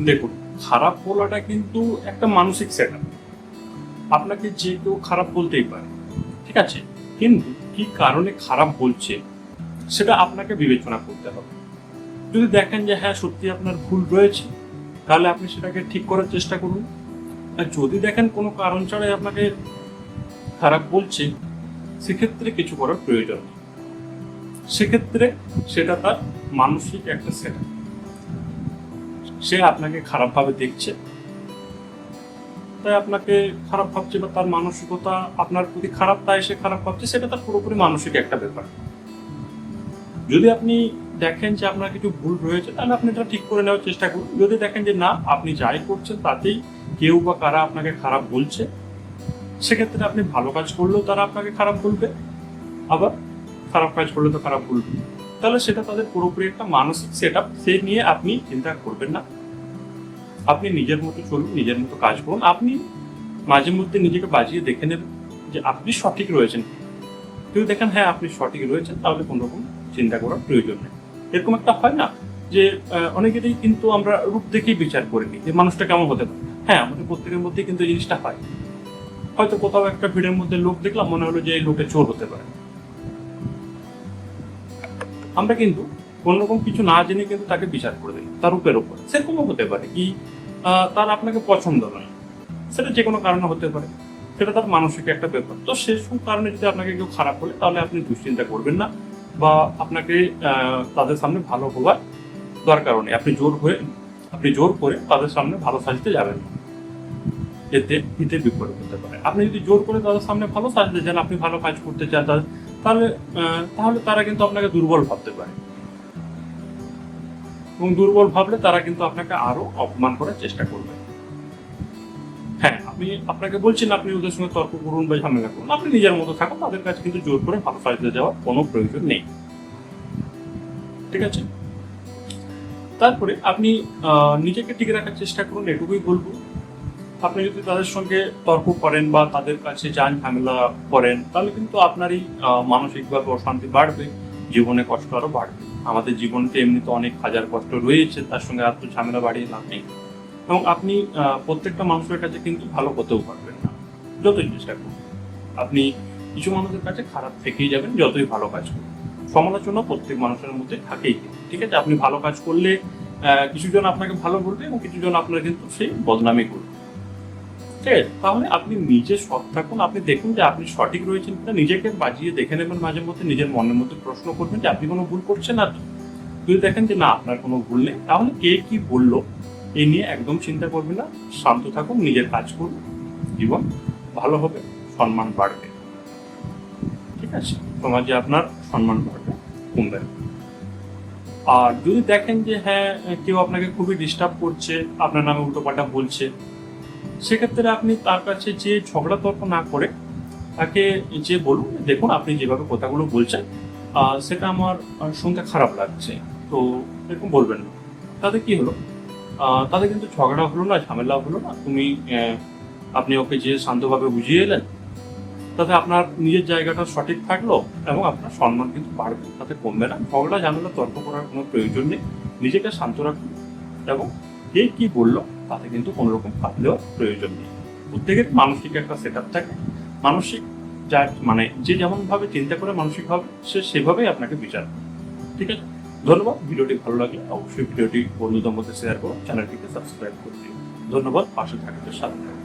দেখুন, খারাপ বলাটা কিন্তু একটা মানসিক সেট আপনাকে যে কেউ খারাপ বলতেই পারে, ঠিক আছে? কিন্তু কি কারণে খারাপ বলছে, সেটা আপনাকে বিবেচনা করতে হবে। যদি দেখেন যে হ্যাঁ সত্যি আপনার ভুল রয়েছে, তাহলে আপনি সেটাকে ঠিক করার চেষ্টা করুন। আর যদি দেখেন কোনো কারণ ছাড়াই আপনাকে খারাপ বলছে, সেক্ষেত্রে কিছু করার প্রয়োজন নেই। সেক্ষেত্রে সেটা তার মানসিক একটা সেট সে আপনাকে খারাপভাবে দেখছে। তাই আপনাকে খারাপ ভাবছে বা তার মানসিকতা আপনার প্রতি খারাপ, তাই সে খারাপ ভাবছে, সেটা তার পুরোপুরি মানসিক একটা ব্যাপার। যদি আপনি দেখেন যে আপনার কিছু ভুল রয়েছে, তাহলে আপনি এটা ঠিক করে নেওয়ার চেষ্টা করুন। যদি দেখেন যে না, আপনি যাই করছেন তাতেই কেউ বা কারা আপনাকে খারাপ বলছে, সেক্ষেত্রে আপনি ভালো কাজ করলেও তারা আপনাকে খারাপ বলবে। আবার খারাপ কাজ করলে তো খারাপ বলবে। তাহলে সেটা তাদের পুরোপুরি একটা মানসিক সেট আপ সে নিয়ে আপনি চিন্তা করবেন না। আপনি নিজের মতো চলুন, নিজের মতো কাজ করুন। আপনি মাঝে মধ্যে নিজেকে বাজিয়ে দেখে নেবেন যে আপনি সঠিক রয়েছেন যদি দেখেন হ্যাঁ আপনি সঠিক রয়েছেন, তাহলে কোনো রকম চিন্তা করার প্রয়োজন নেই। এরকম একটা হয় না যে অনেকেরই কিন্তু আমরা রূপ দেখেই বিচার করে নিই যে মানুষটা কেমন হতে পারে। হ্যাঁ আমাদের প্রত্যেকের মধ্যেই কিন্তু জিনিসটা হয়। হয়তো কোথাও একটা ভিড়ের মধ্যে লোক দেখলাম, মনে হলো যে এই লোকটা চোর হতে পারে। আমরা কিন্তু কোন রকম কিছু না জেনে কিন্তু তাকে বিচার করে দিই, তার রূপের উপর। সেরকমও হতে পারে কি তার আপনাকে পছন্দ নয়। সেটা যে কোনো কারণে হতে পারে। সেটা তার মানসিক একটা ব্যাপার। তো সেসব কারণে যদি আপনাকে কেউ খারাপ বলে, তাহলে আপনি দুশ্চিন্তা করবেন না বা আপনাকে তাদের সামনে ভালো হওয়ার দরকার নেই। আপনি জোর হয়ে, আপনি জোর করে তাদের সামনে ভালো সাজতে যাবেন না। এতে হিতে বিপরীত হতে পারে। আপনি যদি জোর করে তাদের সামনে ভালো সাজতে চান আপনি ভালো কাজ করতে চান, তাদের- তাহলে তাহলে তারা কিন্তু আপনাকে দুর্বল ভাবতে পারে। এবং দুর্বল ভাবলে তারা কিন্তু আপনাকে আরও অপমান করার চেষ্টা করবে। হ্যাঁ আমি আপনাকে বলছি না, আপনি ওদের সঙ্গে তর্ক করুন বা ঝামেলা করুন। আপনি নিজের মতো থাকুন, তাদের কাছে কিন্তু জোর করে ভালো সাজতে যাওয়ার কোনো প্রয়োজন নেই। ঠিক আছে? তারপরে আপনি নিজেকে টিকে রাখার চেষ্টা করুন, এটুকুই বলব। আপনি যদি তাদের সঙ্গে তর্ক করেন বা তাদের কাছে যান, ঝামেলা করেন, তাহলে কিন্তু আপনারই মানসিকভাবে অশান্তি বাড়বে, জীবনে কষ্ট আরও বাড়বে। আমাদের জীবনতে এমনিতে অনেক হাজার কষ্ট রয়েছে, তার সঙ্গে আর তো ঝামেলা বাড়িয়ে লাভ নেই। এবং আপনি প্রত্যেকটা মানুষের কাছে কিন্তু ভালো হতেও পারবেন না। যতই চেষ্টা করুন। আপনি কিছু মানুষের কাছে খারাপ থেকেই যাবেন, যতই ভালো কাজ করুন। সমালোচনা প্রত্যেক মানুষের মধ্যে থাকেই। ঠিক আছে? আপনি ভালো কাজ করলে কিছুজন আপনাকে ভালো বলবে এবং কিছুজন আপনার কিন্তু সেই বদনামি করবে। ঠিক আছে তাহলে আপনি নিজে সৎ থাকুন। আপনি দেখুন যে আপনি সঠিক রয়েছেন কিনা। নিজেকে বাজিয়ে দেখে নেবেন মাঝে মধ্যে। নিজের মনের মধ্যে প্রশ্ন করবেন যে, আপনি কোনো ভুল করছেন তো? যদি দেখেন যে, না, আপনার কোনো ভুল নেই, তাহলে কে কি বলল এই নিয়ে একদম চিন্তা করবেন না। শান্ত থাকুন, নিজের কাজ করুন। জীবন ভালো হবে, সম্মান বাড়বে। ঠিক আছে? সমাজে আপনার সম্মান বাড়বে, কমবে আর যদি দেখেন যে হ্যাঁ কেউ আপনাকে খুবই ডিস্টার্ব করছে, আপনার নামে উল্টোপাল্টা বলছে সেক্ষেত্রে আপনি তার কাছে যে ঝগড়া তর্ক না করে তাকে যে বলুন, দেখুন আপনি যেভাবে কথাগুলো বলছেন সেটা আমার শুনতে খারাপ লাগছে। তো এরকম বলবেন না। তাতে কি হলো? তাতে কিন্তু ঝগড়া হলো না, ঝামেলা হলো না। তুমি আপনি ওকে যে শান্তভাবে বুঝিয়ে এলেন, তাতে আপনার নিজের জায়গাটা সঠিক থাকল এবং আপনার সম্মান কিন্তু বাড়বে। তাতে কমবে না। ঝগড়া, ঝামেলা, তর্ক করার কোনো প্রয়োজন নেই। নিজেকে শান্ত রাখুন এবং কে কি বলল তাতে কিন্তু কোনো রকম ফাঁক দেওয়ার প্রয়োজন নেই। প্রত্যেকের মানসিক একটা সেট আপ থাকে। মানসিক যা মানে যে যেমনভাবে চিন্তা করে মানসিকভাবে সে সেভাবেই আপনাকে বিচার। ঠিক আছে? ধন্যবাদ। ভিডিওটি ভালো লাগলে অবশ্যই ভিডিওটি বন্ধুদের মধ্যে শেয়ার করুন চ্যানেলটিকে সাবস্ক্রাইব করে দিন ধন্যবাদ। পাশে থাকতে সাথে।